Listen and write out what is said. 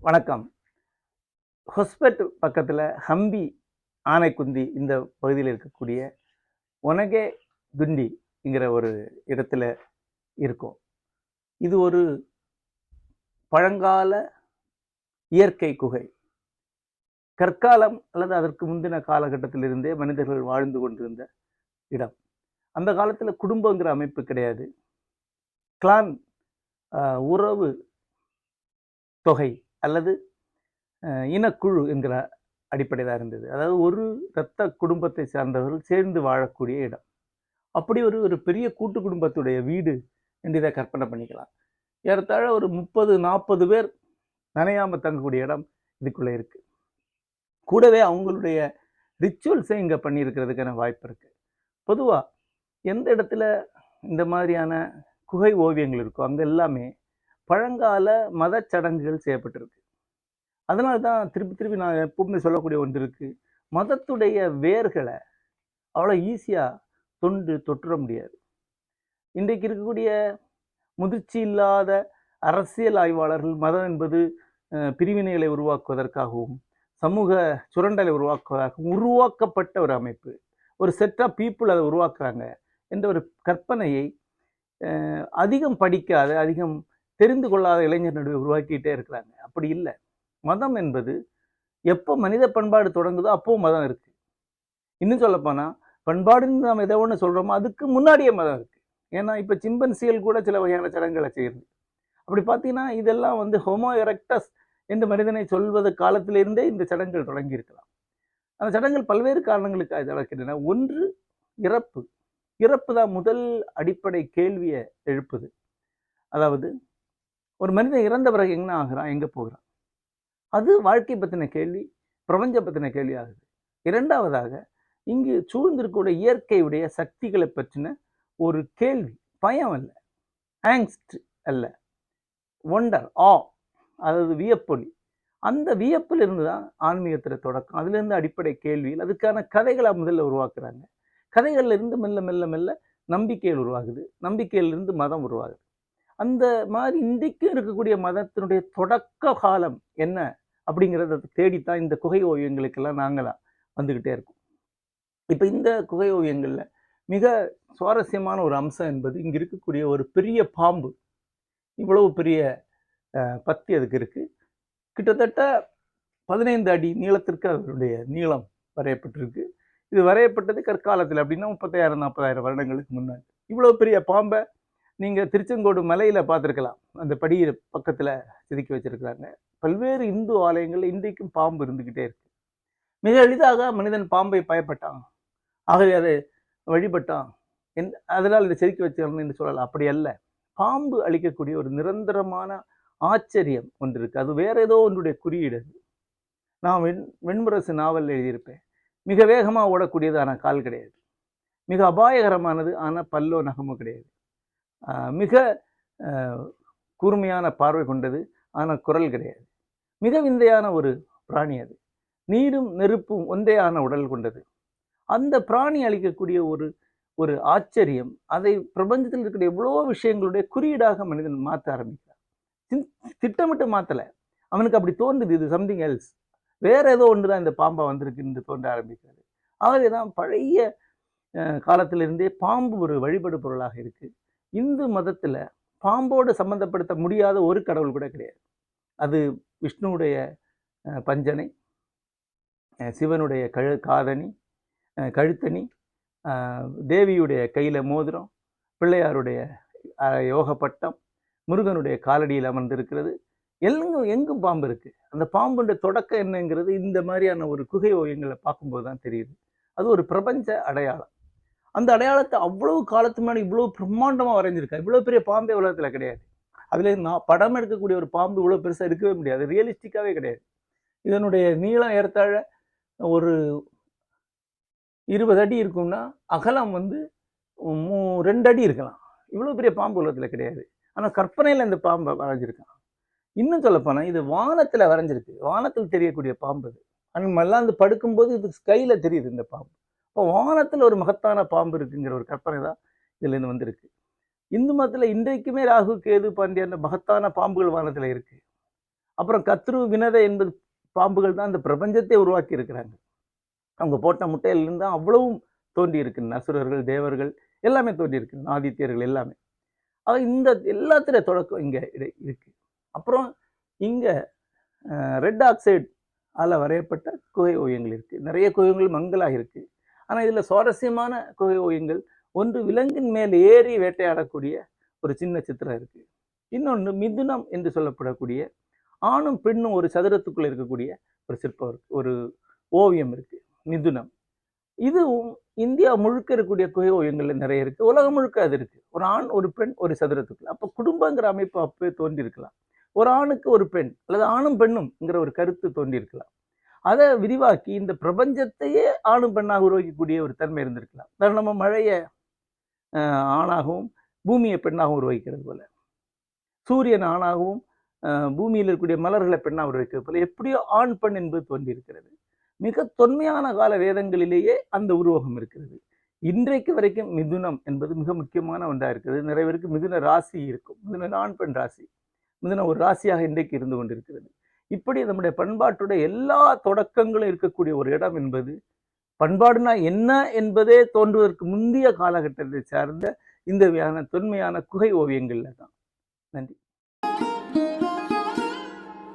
வணக்கம். ஹொஸ்பெட் பக்கத்தில் ஹம்பி ஆனைக்குந்தி இந்த பகுதியில் இருக்கக்கூடிய ஒனகே துண்டிங்கிற ஒரு இடத்துல இருக்கும். இது ஒரு பழங்கால இயற்கை குகை. கற்காலம் அல்லது அதற்கு முந்தின காலகட்டத்திலிருந்தே மனிதர்கள் வாழ்ந்து கொண்டிருந்த இடம். அந்த காலத்தில் குடும்பங்கிற அமைப்பு கிடையாது. கிளான் உறவு தொகை அல்லது இனக்குழு என்கிற அடிப்படையில் இருந்தது. அதாவது ஒரு இரத்த குடும்பத்தை சார்ந்தவர்கள் சேர்ந்து வாழக்கூடிய இடம். அப்படி ஒரு ஒரு பெரிய கூட்டு குடும்பத்துடைய வீடு என்று இதை கற்பனை பண்ணிக்கலாம். ஏறத்தாழ ஒரு முப்பது நாற்பது பேர் நனையாமல் தங்கக்கூடிய இடம் இதுக்குள்ளே இருக்குது கூடவே அவங்களுடைய ரிச்சுவல்ஸை இங்கே பண்ணியிருக்கிறதுக்கான வாய்ப்பு இருக்குது பொதுவாக எந்த இடத்துல இந்த மாதிரியான குகை ஓவியங்கள் இருக்கோ அங்கே எல்லாமே பழங்கால மத சடங்குகள் செய்யப்பட்டிருக்கு. அதனால தான் திருப்பி திருப்பி நான் எப்பவுமே சொல்லக்கூடிய ஒன்று இருக்குது மதத்துடைய வேர்களை அவ்வளோ ஈஸியாக தொண்டு தொட்டுற முடியாது. இன்றைக்கு இருக்கக்கூடிய முதிர்ச்சி இல்லாத அரசியல் ஆய்வாளர்கள் மதம் என்பது பிரிவினைகளை உருவாக்குவதற்காகவும் சமூக சுரண்டலை உருவாக்குவதாகவும் உருவாக்கப்பட்ட ஒரு அமைப்பு. ஒரு செட் ஆஃப் பீப்புள் அதை உருவாக்குறாங்க. என்ற ஒரு கற்பனையை அதிகம் படிக்காத அதிகம் தெரிந்து கொள்ளாத இளைஞர் நடுவே உருவாக்கிட்டே இருக்கிறாங்க. அப்படி இல்லை. மதம் என்பது எப்போ மனித பண்பாடு தொடங்குதோ அப்போ மதம் இருக்குது இன்னும் சொல்லப்போனால் பண்பாடுன்னு நாம் எதை ஒன்று சொல்கிறோமோ அதுக்கு முன்னாடியே மதம் இருக்குது ஏன்னா இப்போ சிம்பன்சியல் கூட சில வகையான சடங்குகளை செய்யுது. அப்படி பார்த்தீங்கன்னா இதெல்லாம் வந்து ஹோமோ எரக்டஸ் என்று மனிதனை சொல்வது காலத்திலிருந்தே இந்த சடங்குகள் தொடங்கியிருக்கலாம். அந்த சடங்குகள் பல்வேறு காரணங்களுக்காக நடக்கின்றன ஒன்று இறப்பு. இறப்பு தான் முதல் அடிப்படை கேள்வியை எழுப்புது. அதாவது ஒரு மனிதன் இறந்த பிறகு என்ன ஆகிறான்? எங்கே போகிறான்? அது வாழ்க்கை பற்றின கேள்வி பிரபஞ்ச பற்றின கேள்வி ஆகுது. இரண்டாவதாக இங்கு சூழ்ந்திருக்கக்கூடிய இயற்கையுடைய சக்திகளை பற்றின ஒரு கேள்வி பயம் அல்ல. ஆங்ஸ்ட் அல்ல. ஒண்டர் ஆ அதாவது வியப்பொலி. அந்த வியப்பிலிருந்து தான் ஆன்மீகத்தில் தொடக்கம். அதுலேருந்து அடிப்படை கேள்வியில் அதுக்கான கதைகளை முதல்ல உருவாக்குறாங்க. கதைகளிலிருந்து மெல்ல மெல்ல மெல்ல நம்பிக்கைகள் உருவாகுது. நம்பிக்கையிலிருந்து மதம் உருவாகுது. அந்த மாதிரி இன்றைக்கும் இருக்கக்கூடிய மதத்தினுடைய தொடக்க காலம் என்ன அப்படிங்கிறத தேடித்தான் இந்த குகை ஓவியங்களுக்கெல்லாம் நாங்களாம் வந்துக்கிட்டே இருக்கோம். இப்போ இந்த குகை ஓவியங்களில் மிக சுவாரஸ்யமான ஒரு அம்சம் என்பது இங்கே இருக்கக்கூடிய ஒரு பெரிய பாம்பு. இவ்வளவு பெரிய பத்தி அதுக்கு இருக்குது கிட்டத்தட்ட பதினைந்து அடி நீளத்திற்கு அதனுடைய நீளம் வரையப்பட்டிருக்கு. இது வரையப்பட்டது கற்காலத்தில் அப்படின்னா முப்பத்தாயிரம் நாற்பதாயிரம் வருடங்களுக்கு முன்னாடி. இவ்வளோ பெரிய பாம்பை நீங்கள் திருச்செங்கோடு மலையில் பார்த்துருக்கலாம். அந்த படி பக்கத்தில் செதுக்கி வச்சுருக்கிறாங்க. பல்வேறு இந்து ஆலயங்களில் இன்றைக்கும் பாம்பு இருந்துக்கிட்டே இருக்கு. மிக எளிதாக மனிதன் பாம்பை பயப்பட்டான். ஆகவே அதை வழிபட்டான். என் அதனால் இதை செதுக்கி வச்சிடணும்னு என்று சொல்லலாம். அப்படி அல்ல. பாம்பு அளிக்கக்கூடிய ஒரு நிரந்தரமான ஆச்சரியம் ஒன்று இருக்குது அது வேற ஏதோ ஒன்றுடைய குறியீடு அது. நான் வெண் வெண்முரசு நாவல் எழுதியிருப்பேன். மிக வேகமாக ஓடக்கூடியது ஆனால் கால் கிடையாது. மிக அபாயகரமானது ஆனால் பல்லோ நகமோ கிடையாது. ஆஹ் மிக கூர்மையான பார்வை கொண்டது ஆனால் குரல் கிடையாது. மிக விந்தையான ஒரு பிராணி அது. நீரும் நெருப்பும் ஒந்தையான உடல் கொண்டது. அந்த பிராணி அளிக்கக்கூடிய ஒரு ஒரு ஆச்சரியம் அதை பிரபஞ்சத்தில் இருக்கிற எவ்வளோ விஷயங்களுடைய குறியீடாக மனிதன் மாற்ற ஆரம்பிக்கிறான். திட்டமிட்டு மாற்றலை அவனுக்கு அப்படி தோன்றுது இது சம்திங் எல்ஸ் வேற ஏதோ ஒன்று தான் இந்த பாம்பா வந்திருக்குன்னு தோன்ற ஆரம்பிக்கிறது. ஆகவே தான் பழைய காலத்திலிருந்தே பாம்பு ஒரு வழிபடு பொருளாக இருக்குது இந்து மதத்தில் பாம்போடு சம்பந்தப்படுத்த முடியாத ஒரு கடவுள் கூட கிடையாது. அது விஷ்ணுவுடைய பஞ்சனை சிவனுடைய கழு காதணி கழுத்தணி தேவியுடைய கையில் மோதிரம் பிள்ளையாருடைய யோகப்பட்டம் யோக பட்டம் முருகனுடைய காலடியில் அமர்ந்திருக்கிறது. எங்கும் எங்கும் பாம்பு இருக்குது அந்த பாம்புடைய தொடக்கம் என்னங்கிறது இந்த மாதிரியான ஒரு குகை ஓவியங்களை பார்க்கும்போது தான் தெரியுது. அது ஒரு பிரபஞ்ச அடையாளம். அந்த அடையாளத்தை அவ்வளவு காலத்து முன்னாடி இவ்வளோ பிரம்மாண்டமாக வரைஞ்சிருக்கா? இவ்வளோ பெரிய பாம்பே உலகத்தில் கிடையாது. அதில் நான் படம் எடுக்கக்கூடிய ஒரு பாம்பு இவ்வளோ பெருசாக இருக்கவே முடியாது. ரியலிஸ்டிக்காகவே கிடையாது. இதனுடைய நீளம் ஏறத்தாழ ஒரு இருபது அடி இருக்கும்னா அகலம் வந்து மூ ரெண்டு அடி இருக்கலாம். இவ்வளோ பெரிய பாம்பு உலகத்தில் கிடையாது. ஆனால் கற்பனையில் இந்த பாம்பை வரைஞ்சிருக்கான். இன்னும் சொல்லப்போனால் இது வானத்தில் வரைஞ்சிருக்கு. வானத்தில் தெரியக்கூடிய பாம்பு இது. ஆனால் மல்லாந்து படுக்கும்போது இது ஸ்கையில் தெரியுது இந்த பாம்பு. இப்போ வானத்தில் ஒரு மகத்தான பாம்பு இருக்குங்கிற ஒரு கற்பனை தான் இதுலேருந்து வந்திருக்கு. இந்து மதத்தில் இன்றைக்குமே ராகு கேது பாண்டிய அந்த மகத்தான பாம்புகள் வானத்தில் இருக்குது அப்புறம் கத்ரு வினதை என்பது பாம்புகள் தான் இந்த பிரபஞ்சத்தை உருவாக்கி இருக்கிறாங்க. அவங்க போட்ட முட்டையிலிருந்து தான் அவ்வளவும் தோன்றி இருக்கு. அசுரர்கள் தேவர்கள் எல்லாமே தோன்றி இருக்கு. ஆதித்யர்கள் எல்லாமே. ஆக இந்த எல்லாத்துல தொடக்கம் இங்கே இருக்கு. அப்புறம் இங்கே ரெட் ஆக்சைடு அதில் வரையப்பட்ட குகை ஓவியங்கள் இருக்குது நிறைய குகைகள் மங்கலாக இருக்கு. ஆனால் இதில் சுவாரஸ்யமான குகை ஓவியங்கள் ஒன்று விலங்கின் மேல் ஏறி வேட்டையாடக்கூடிய ஒரு சின்ன சித்திரம் இருக்குது இன்னொன்று மிதுனம் என்று சொல்லப்படக்கூடிய ஆணும் பெண்ணும் ஒரு சதுரத்துக்குள்ளே இருக்கக்கூடிய ஒரு சிற்பம் இருக்குது ஒரு ஓவியம் இருக்குது மிதுனம். இதுவும் இந்தியா முழுக்க இருக்கக்கூடிய குகை ஓவியங்கள் நிறைய இருக்குது உலகம் முழுக்க அது இருக்குது ஒரு ஆண் ஒரு பெண் ஒரு சதுரத்துக்குள்ள அப்போ குடும்பங்கிற அமைப்பு அப்போ தோன்றி இருக்கலாம் ஒரு ஆணுக்கு ஒரு பெண் அல்லது ஆணும் பெண்ணும்ங்கிற ஒரு கருத்து தோன்றியிருக்கலாம். அதை விரிவாக்கி இந்த பிரபஞ்சத்தையே ஆணும் பெண்ணாக உருவாக்கக்கூடிய ஒரு தன்மை இருந்திருக்கலாம். உதாரணமா மழையை ஆஹ், ஆணாகவும் பூமியை பெண்ணாகவும் உருவாக்கிறது போல. சூரியன் ஆணாகவும் ஆஹ், பூமியில் இருக்கக்கூடிய மலர்களை பெண்ணாக உருவாக்கிறது போல. எப்படியோ ஆண் பெண் என்பது தோன்றியிருக்கிறது. மிக தொன்மையான கால வேதங்களிலேயே அந்த உருவகம் இருக்கிறது. இன்றைக்கு வரைக்கும் மிதுனம் என்பது மிக முக்கியமான ஒன்றாக இருக்கிறது. நிறைய பேருக்கு மிதுன ராசி இருக்கும். மிதுன ஆண் பெண் ராசி. மிதுன ஒரு ராசியாக இன்றைக்கு இருந்து கொண்டிருக்கிறது. இப்படி நம்முடைய பண்பாட்டுடைய எல்லா தொடக்கங்களும் இருக்கக்கூடிய ஒரு இடம் என்பது பண்பாடுனா என்ன என்பதே தோன்றுவதற்கு முந்தைய காலகட்டத்தை சார்ந்த இந்த வகையான தொன்மையான குகை ஓவியங்களில் தான். நன்றி.